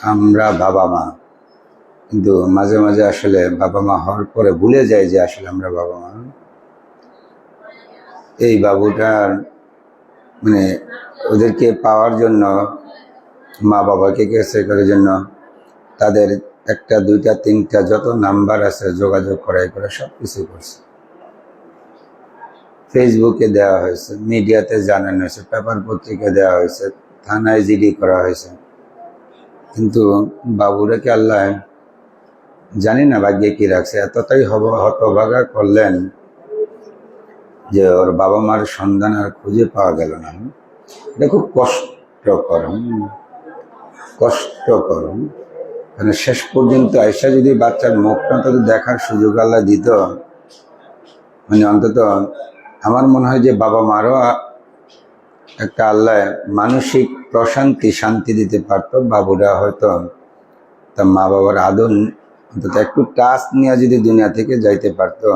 আমরা বাবা মা। কিন্তু মাঝে মাঝে আসলে বাবা মা হওয়ার পরে ভুলে যায় যে আসলে আমরা বাবা মা। এই বাবুটার মানে ওদেরকে পাওয়ার জন্য, মা বাবাকে কেসে করার জন্য তাদের একটা, দুইটা, তিনটা যত নাম্বার আছে যোগাযোগ করাই করে সব কিছু করছে ফেসবুকে দেওয়া হয়েছে মিডিয়াতে জানানো হয়েছে পেপার পত্রিকা দেওয়া হয়েছে, থানায় জিডি করা হয়েছে। কিন্তু বাবুরাকে আল্লাহ জানি না ভাগ্যে কি রাখছে? এতটাই হব হতভাগা করলেন যে ওর বাবা মার সন্ধান আর খুঁজে পাওয়া গেল না। এটা খুব কষ্টকর কষ্টকর। মানে শেষ পর্যন্ত আয়সা যদি বাচ্চার মুখটা অন্তত দেখার সুযোগ আল্লাহ দিত মানে অন্তত আমার মনে হয় যে বাবা মারও একটা আল্লাহ মানসিক প্রশান্তি শান্তি দিতে পারতো বাবুরা হয়তো। তার মা বাবার আদর অন্তত একটু টাচ নিয়ে যদি দুনিয়া থেকে যাইতে পারতো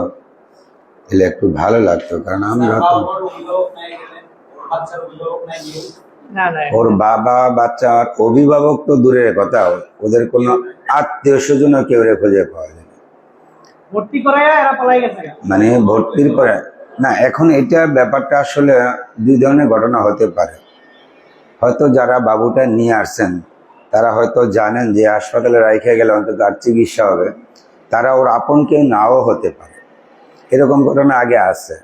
তাহলে একটু ভালো লাগতো। কারণ আমি তো না না। ওর বাবা বাচ্চার অভিভাবক তো দূরের কথা। ওদের কোনো আত্মীয় স্বজনও কেউ রে খুঁজে পাওয়া যায় না। ভর্তি করাইয়া এরা পলাই গেছে গা। মানে ভর্তির পরে না, এখন এটা ব্যাপারটা আসলে দুই ধরনের ঘটনা হতে পারে। হয়তো যারা বাবুটা নিয়ে আসছেন, তারা হয়তো জানেন যে হাসপাতালে রাইখে গেলে অন্তত আর চিকিৎসা হবে, তারা ওর আপন কেউ নাও হতে পারে। এরকম ঘটনা আগে আছে।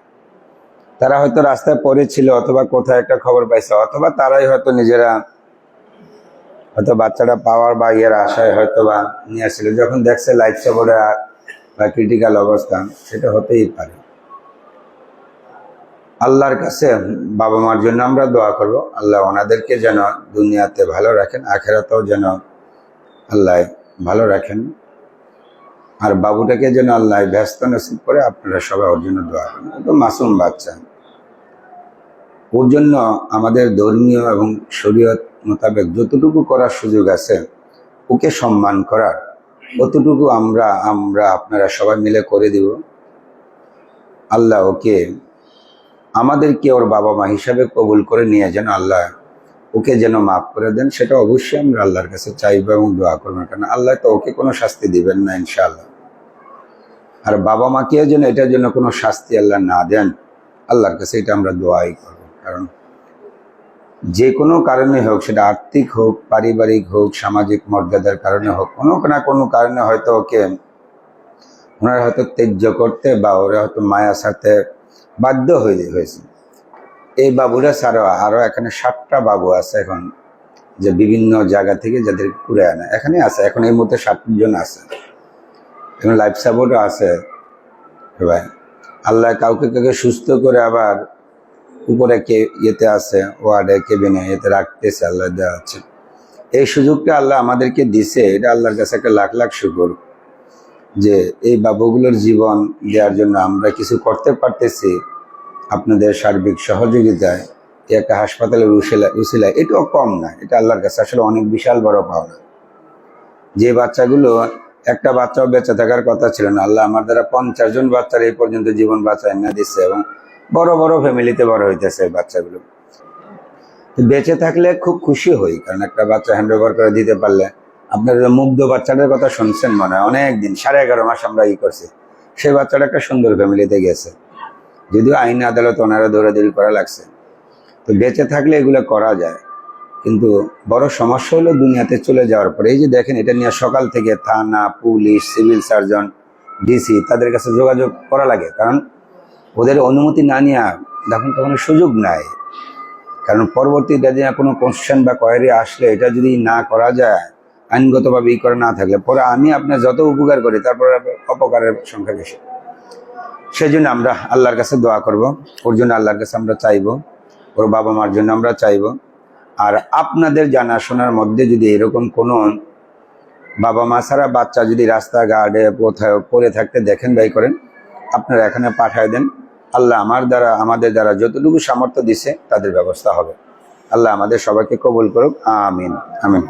তারা হয়তো রাস্তায় পড়েছিল অথবা কোথায় একটা খবর পাইছে, অথবা তারাই হয়তো নিজেরা হয়তো বাচ্চাটা পাওয়ার বা ইয়ের আশায় হয়তো বা নিয়ে আসছিল। যখন দেখছে লাইফ সাপোর্টে বা ক্রিটিক্যাল অবস্থা, সেটা হতেই পারে। আল্লাহর কাছে বাবা মার জন্য আমরা দোয়া করব। আল্লাহ ওনাদেরকে যেন দুনিয়াতে ভালো রাখেন, আখেরাতেও যেন আল্লাহ ভালো রাখেন। আর বাবুটাকে যেন আল্লাহ ব্যস্ত নসিব করে আপনারা সবাই ওর জন্য দোয়া করেন। তো মাসুম বাচ্চা। ওর জন্য আমাদের ধর্মীয় এবং শরীয়ত মোতাবেক যতটুকু করার সুযোগ আছে, ওকে সম্মান করার অতটুকু আমরা আমরা আপনারা সবাই মিলে করে দিব। আল্লাহ ওকে আমাদেরকে ওর বাবা মা হিসাবে কবুল করে নিয়ে যেন আল্লাহ ওকে যেন মাফ করে দেন, সেটা অবশ্যই আমরা আল্লাহর কাছে চাইব এবং দোয়া করব। কারণ আল্লাহ তো ওকে কোনো শাস্তি দিবেন না, ইনশাআল্লাহ। আর বাবা মাকেও যেন এটার জন্য কোনো শাস্তি আল্লাহ না দেন, আল্লাহর কাছে এটা আমরা দোয়াই করব। কারণ যে কোনো কারণে হোক, সেটা আর্থিক হোক, পারিবারিক হোক, সামাজিক মর্যাদার কারণে হোক, কোনো না কোনো কারণে হয়তো ওকে, ওনারা হয়তো ত্যায্য করতে বা ওরা হয়তো মায়া সাথে বাধ্য হয়ে হয়েছে। এই বাবুরা ছাড়াও আরও এখানে সাতটা বাবু আছে এখন, যে বিভিন্ন জায়গা থেকে যাদের ঘুরে আনে। এখানে আছে, এখন এই মুহূর্তে সাতজন আছে। এখন লাইফ সাপোর্টও আছে। এবার আল্লাহ কাউকে কাউকে সুস্থ করে আবার উপরে কে ইয়েতে আছে, ওয়ার্ডে, কেবিনে এতে রাখতেছে, আল্লাহ দেওয়া আছে। এই সুযোগটা আল্লাহ আমাদেরকে দিছে, এটা আল্লাহর কাছে একটা লাখ লাখ শুকর। যে এই বাবুগুলোর জীবন দেওয়ার জন্য আমরা কিছু করতে পারতেছি, আপনাদের সার্বিক সহযোগিতায় একটা হাসপাতালের উসিলা উসিলা এটাও কম না, এটা আল্লাহর কাছে আসলে অনেক বিশাল বড় পাওনা। যে বাচ্চাগুলো, একটা বাচ্চাও বেঁচে থাকার কথা ছিল না, আল্লাহ আমার দ্বারা পঞ্চাশ জন বাচ্চার এই পর্যন্ত জীবন বাঁচায় না দিচ্ছে এবং বড় বড় ফ্যামিলিতে বড় হইতেছে বাচ্চাগুলো। বেঁচে থাকলে খুব খুশি হই, কারণ একটা বাচ্চা হ্যান্ড ওভার করে দিতে পারলে আপনার মুগ্ধ বাচ্চাটার কথা শুনছেন মনে হয়। অনেক দিন সাড়ে এগারো মাস আমরা ই করছি। সেই বাচ্চাটা একটা সুন্দর ফ্যামিলিতে গেছে। যদিও আইন আদালত ওনারা দৌড়াদৌড়ি করা লাগছে। তো বেঁচে থাকলে এগুলো করা যায়। কিন্তু বড় সমস্যা হলো দুনিয়াতে চলে যাওয়ার পরে। এই যে দেখেন, এটা নিয়ে সকাল থেকে থানা, পুলিশ, সিভিল সার্জন, ডিসি তাদের কাছে যোগাযোগ করা লাগে। কারণ ওদের অনুমতি না নেওয়া দেখুন তো কোনো সুযোগ নাই। কারণ পরবর্তী যদি কোনো কোশ্চেন বা কোয়ারি আসলে এটা যদি না করা যায় আইনগতভাবে ই করা না থাকলে পরে আমি আপনার যত উপকার করি, তারপরে অপকারের সংখ্যা বেশি। সেই জন্য আমরা আল্লাহর কাছে দোয়া করব। ওর জন্য আল্লাহর কাছে আমরা চাইব। ওর বাবা মার জন্য আমরা চাইব। আর আপনাদের জানাশোনার মধ্যে যদি এরকম কোনো বাবা মা ছাড়া বাচ্চা যদি রাস্তাঘাটে কোথাও পড়ে থাকতে দেখেন বাই করেন, আপনারা এখানে পাঠায় দেন। আল্লাহ আমার দ্বারা, আমাদের দ্বারা যতটুকু সামর্থ্য দিছে, তাদের ব্যবস্থা হবে। আল্লাহ আমাদের সবাইকে কবুল করুক। আমিন। আমিন।